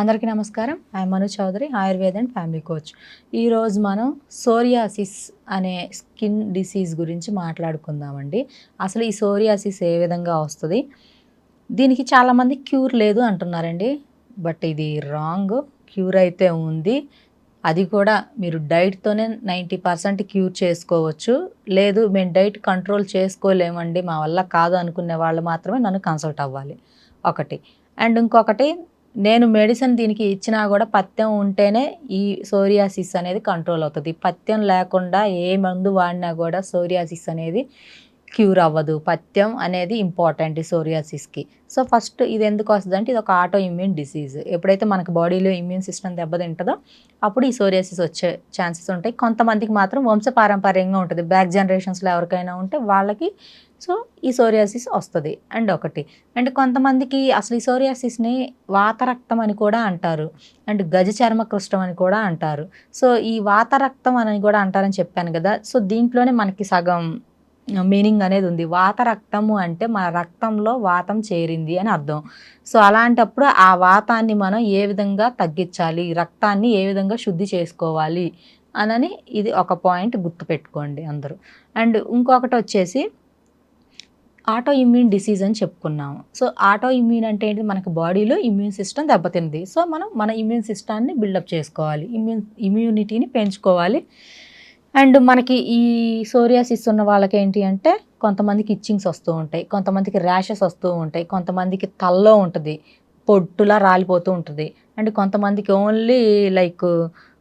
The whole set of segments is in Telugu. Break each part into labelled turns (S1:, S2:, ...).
S1: అందరికీ నమస్కారం. I Manu Chaudhary Ayurveda and family coach ఈరోజు మనం సోరియాసిస్ అనే స్కిన్ డిసీజ్ గురించి మాట్లాడుకుందామండి. అసలు ఈ సోరియాసిస్ ఏ విధంగా వస్తుంది? దీనికి చాలామంది క్యూర్ లేదు అంటున్నారండి. బట్ ఇది రాంగ్ క్యూర్ అయితే ఉంది. అది కూడా మీరు డైట్తోనే నైంటీ పర్సెంట్ క్యూర్ చేసుకోవచ్చు. లేదు మేము డైట్ కంట్రోల్ చేసుకోలేమండి. మా వల్ల కాదు అనుకునే వాళ్ళు మాత్రమే నన్ను కన్సల్ట్ అవ్వాలి. ఒకటి. అండ్ ఇంకొకటి నేను మెడిసిన్ దీనికి ఇచ్చినా కూడా పథ్యం ఉంటేనే ఈ సోరియాసిస్ అనేది కంట్రోల్ అవుతుంది. పథ్యం లేకుండా ఏ మందు వాడినా కూడా సోరియాసిస్ అనేది క్యూర్ అవ్వదు. పథ్యం అనేది ఇంపార్టెంట్ ఈ సోరియాసిస్కి. సో ఫస్ట్ ఇది ఎందుకు వస్తుంది అంటే ఇది ఒక ఆటో ఇమ్యూన్ డిసీజ్. ఎప్పుడైతే మనకి బాడీలో ఇమ్యూన్ సిస్టమ్ దెబ్బతింటుందో అప్పుడు ఈ సోరియాసిస్ వచ్చే ఛాన్సెస్ ఉంటాయి. కొంతమందికి మాత్రం వంశపారంపర్యంగా ఉంటుంది. బ్యాక్ జనరేషన్స్లో ఎవరికైనా ఉంటే వాళ్ళకి సో ఈ సోరియాసిస్ వస్తుంది. అండ్ ఒకటి అండ్ కొంతమందికి అసలు ఈ సోరియాసిస్ని వాతరక్తం అని కూడా అంటారు. అండ్ గజ చర్మ కృష్టం అని కూడా అంటారు. సో ఈ వాతరక్తం అని కూడా అంటారని చెప్పాను కదా. సో దీంట్లోనే మనకి సగం మీనింగ్ అనేది ఉంది. వాత రక్తము అంటే మన రక్తంలో వాతం చేరింది అని అర్థం. సో అలాంటప్పుడు ఆ వాతాన్ని మనం ఏ విధంగా తగ్గించాలి? రక్తాన్ని ఏ విధంగా శుద్ధి చేసుకోవాలి? అనని ఇది ఒక పాయింట్ గుర్తుపెట్టుకోండి అందరూ. అండ్ ఇంకొకటి వచ్చేసి ఆటో ఇమ్యూన్ డిసీజ్ అని చెప్పుకున్నాము. సో ఆటో ఇమ్యూన్ అంటే ఏంటి? మనకు బాడీలో ఇమ్యూన్ సిస్టమ్ దెబ్బతింది. సో మనం మన ఇమ్యూన్ సిస్టాన్ని బిల్డప్ చేసుకోవాలి. ఇమ్యూన్ ఇమ్యూనిటీని పెంచుకోవాలి. అండ్ మనకి ఈ సోరియాసిస్ ఉన్న వాళ్ళకి ఏంటి అంటే కొంతమందికి ఇచ్చింగ్స్ వస్తూ ఉంటాయి కొంతమందికి ర్యాషెస్ వస్తూ ఉంటాయి కొంతమందికి తల్లో ఉంటుంది పొట్టులా రాలిపోతూ ఉంటుంది. అండ్ కొంతమందికి ఓన్లీ లైక్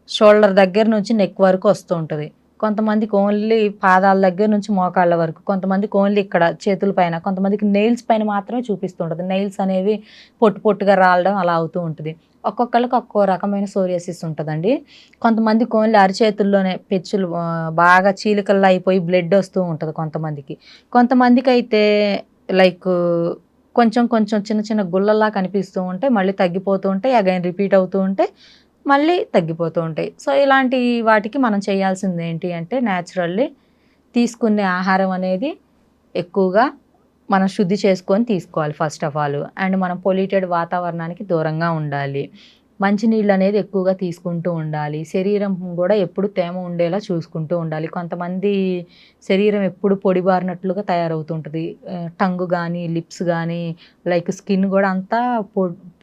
S1: షోల్డర్ దగ్గర నుంచి నెక్ వరకు వస్తూ ఉంటుంది. కొంతమందికి ఓన్లీ పాదాల దగ్గర నుంచి మోకాళ్ళ వరకు కొంతమందికి ఓన్లీ ఇక్కడ చేతుల పైన కొంతమందికి నెయిల్స్ పైన మాత్రమే చూపిస్తుంటుంది. నెయిల్స్ అనేవి పొట్టు పొట్టుగా రాలడం అలా అవుతూ ఉంటుంది. ఒక్కొక్కరికి ఒక్కో రకమైన సోరియాసిస్ ఉంటుందండి. కొంతమంది ఓన్లీ అరిచేతుల్లోనే పెచ్చులు బాగా చీలికల్లో అయిపోయి బ్లడ్ వస్తూ ఉంటుంది కొంతమందికి. కొంతమందికి అయితే లైక్ కొంచెం కొంచెం చిన్న చిన్న గుళ్ళలా కనిపిస్తూ ఉంటాయి మళ్ళీ తగ్గిపోతూ ఉంటాయి అగైన్ రిపీట్ అవుతూ ఉంటాయి మళ్ళీ తగ్గిపోతూ ఉంటాయి. సో ఇలాంటి వాటికి మనం చేయాల్సింది ఏంటి అంటే న్యాచురల్లీ తీసుకునే ఆహారం అనేది ఎక్కువగా మనం శుద్ధి చేసుకొని తీసుకోవాలి ఫస్ట్ ఆఫ్ ఆల్. అండ్ మనం పొల్యూటెడ్ వాతావరణానికి దూరంగా ఉండాలి. మంచినీళ్ళు అనేది ఎక్కువగా తీసుకుంటూ ఉండాలి. శరీరం కూడా ఎప్పుడు తేమ ఉండేలా చూసుకుంటూ ఉండాలి. కొంతమంది శరీరం ఎప్పుడు పొడిబారినట్లుగా తయారవుతుంటుంది. టంగ్ కానీ లిప్స్ కానీ లైక్ స్కిన్ కూడా అంతా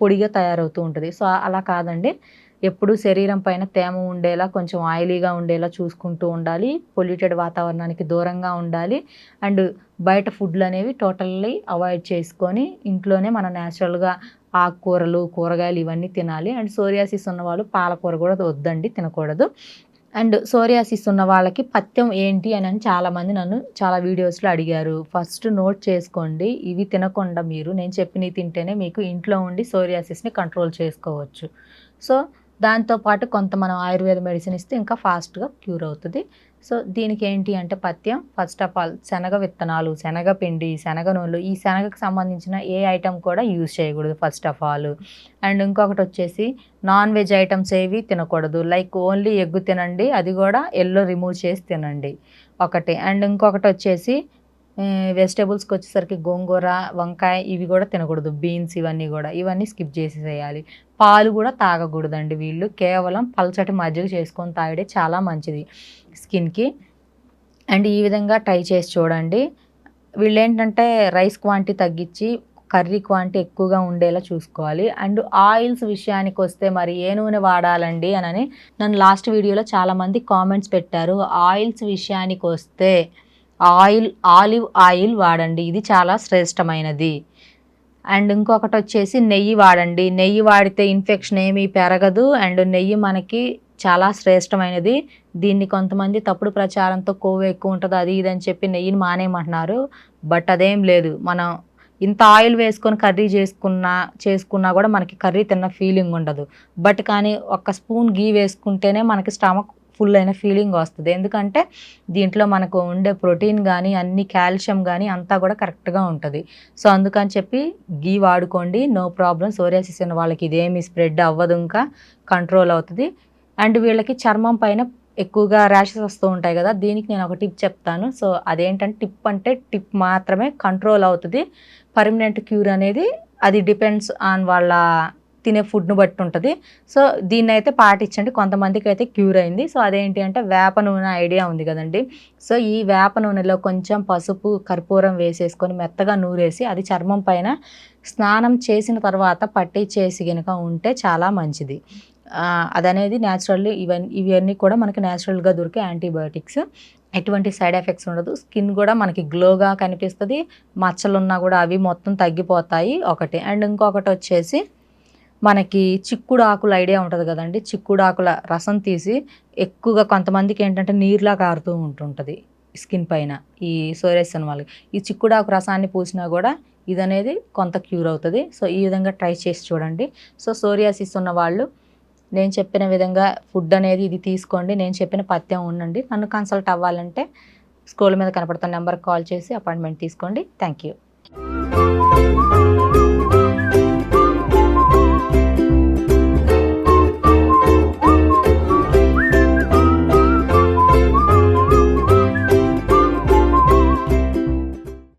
S1: పొడిగా తయారవుతూ ఉంటుంది. సో అలా కాదండి. ఎప్పుడు శరీరం పైన తేమ ఉండేలా కొంచెం ఆయిలీగా ఉండేలా చూసుకుంటూ ఉండాలి. పొల్యూటెడ్ వాతావరణానికి దూరంగా ఉండాలి. అండ్ బయట ఫుడ్లు అనేవి టోటల్లీ అవాయిడ్ చేసుకొని ఇంట్లోనే మనం న్యాచురల్గా ఆకుకూరలు కూరగాయలు ఇవన్నీ తినాలి. అండ్ సోరియాసిస్ ఉన్న వాళ్ళు పాలకూర కూడా వద్దండి తినకూడదు. అండ్ సోరియాసిస్ ఉన్న వాళ్ళకి పథ్యం ఏంటి అని చాలామంది నన్ను చాలా వీడియోస్లో అడిగారు. ఫస్ట్ నోట్ చేసుకోండి ఇవి తినకుండా మీరు నేను చెప్పినవి తింటేనే మీకు ఇంట్లో ఉండి సోరియాసిస్ని కంట్రోల్ చేసుకోవచ్చు. సో దాంతోపాటు కొంత మనం ఆయుర్వేద మెడిసిన్ ఇస్తే ఇంకా ఫాస్ట్గా క్యూర్ అవుతుంది. సో దీనికి ఏంటి అంటే పథ్యం? ఫస్ట్ ఆఫ్ ఆల్ శనగ విత్తనాలు శనగ పిండి శనగ నూనెలు ఈ శనగకు సంబంధించిన ఏ ఐటెం కూడా యూజ్ చేయకూడదు ఫస్ట్ ఆఫ్ ఆల్ అండ్ ఇంకొకటి వచ్చేసి నాన్ వెజ్ ఐటమ్స్ ఏవి తినకూడదు. లైక్ ఓన్లీ ఎగ్గు తినండి అది కూడా ఎల్లో రిమూవ్ చేసి తినండి. ఒకటి. అండ్ ఇంకొకటి వచ్చేసి వెజిటేబుల్స్కి వచ్చేసరికి గోంగూర వంకాయ ఇవి కూడా తినకూడదు. బీన్స్ ఇవన్నీ కూడా. ఇవన్నీ స్కిప్ చేసేసేయాలి. పాలు కూడా తాగకూడదండి వీళ్ళు. కేవలం పల్చటి మజ్జిగ చేసుకొని తాగడే చాలా మంచిది స్కిన్కి. అండ్ ఈ విధంగా ట్రై చేసి చూడండి. వీళ్ళు ఏంటంటే రైస్ క్వాంటిటీ తగ్గించి కర్రీ క్వాంటిటీ ఎక్కువగా ఉండేలా చూసుకోవాలి. అండ్ ఆయిల్స్ విషయానికి వస్తే మరి ఏ నూనె వాడాలండి అని నన్ను లాస్ట్ వీడియోలో చాలామంది కామెంట్స్ పెట్టారు. ఆయిల్స్ విషయానికి వస్తే ఆయిల్ ఆలివ్ ఆయిల్ వాడండి. ఇది చాలా శ్రేష్టమైనది. అండ్ ఇంకొకటి వచ్చేసి నెయ్యి వాడండి. నెయ్యి వాడితే ఇన్ఫెక్షన్ ఏమీ పెరగదు. అండ్ నెయ్యి మనకి చాలా శ్రేష్టమైనది. దీన్ని కొంతమంది తప్పుడు ప్రచారంతో కొవ్వు ఎక్కువ ఉంటుంది అది ఇది అని చెప్పి నెయ్యిని మానేయమంటున్నారు. బట్ అదేం లేదు. మనం ఇంత ఆయిల్ వేసుకొని కర్రీ చేసుకున్నా చేసుకున్నా కూడా మనకి కర్రీ తిన్న ఫీలింగ్ ఉండదు. బట్ కానీ ఒక స్పూన్ గీ వేసుకుంటేనే మనకి స్టమక్ ఫుల్ అయిన ఫీలింగ్ వస్తుంది. ఎందుకంటే దీంట్లో మనకు ఉండే ప్రోటీన్ కానీ అన్ని కాల్షియం కానీ అంతా కూడా కరెక్ట్గా ఉంటుంది. సో అందుకని చెప్పి గీ వాడుకోండి. నో ప్రాబ్లం సోరియాసిస్ అయిన వాళ్ళకి ఇదేమి స్ప్రెడ్ అవ్వదు ఇంకా. కంట్రోల్ అవుతుంది. అండ్ వీళ్ళకి చర్మం పైన ఎక్కువగా ర్యాషెస్ వస్తూ ఉంటాయి కదా దీనికి నేను ఒక టిప్ చెప్తాను. సో అదేంటంటే టిప్ అంటే టిప్ మాత్రమే కంట్రోల్ అవుతుంది. పర్మనెంట్ క్యూర్ అనేది అది డిపెండ్స్ ఆన్ వాళ్ళ తినే ఫుడ్ను బట్టి ఉంటుంది. సో దీన్ని అయితే పాటించండి కొంతమందికి అయితే క్యూర్ అయింది. సో అదేంటి అంటే వేప నూనె ఐడియా ఉంది కదండి. సో ఈ వేప నూనెలో కొంచెం పసుపు కర్పూరం వేసేసుకొని మెత్తగా నూరేసి అది చర్మం పైన స్నానం చేసిన తర్వాత పట్టించేసి కనుక ఉంటే చాలా మంచిది. అదనేది న్యాచురల్లీ ఇవన్నీ ఇవన్నీ కూడా మనకి న్యాచురల్గా దొరికే యాంటీబయోటిక్స్. ఎటువంటి సైడ్ ఎఫెక్ట్స్ ఉండదు. స్కిన్ కూడా మనకి గ్లోగా కనిపిస్తుంది. మచ్చలు ఉన్నా కూడా అవి మొత్తం తగ్గిపోతాయి. ఒకటి. అండ్ ఇంకొకటి వచ్చేసి మనకి చిక్కుడు ఆకుల ఐడియా ఉంటుంది కదండి. చిక్కుడు ఆకుల రసం తీసి ఎక్కువగా కొంతమందికి ఏంటంటే నీరులా కారుతూ ఉంటుంటుంది స్కిన్ పైన ఈ సోరేసన్ వాళ్ళకి. ఈ చిక్కుడాకు రసాన్ని పూసినా కూడా ఇది అనేది కొంత క్యూర్ అవుతుంది. సో ఈ విధంగా ట్రై చేసి చూడండి. సో సోరియాసిస్ ఉన్న వాళ్ళు నేను చెప్పిన విధంగా ఫుడ్ అనేది ఇది తీసుకోండి. నేను చెప్పిన పథ్యం ఉండండి. నన్ను కన్సల్ట్ అవ్వాలంటే స్కూల్ మీద కనపడుతున్న నెంబర్కి కాల్ చేసి అపాయింట్మెంట్ తీసుకోండి. Thank you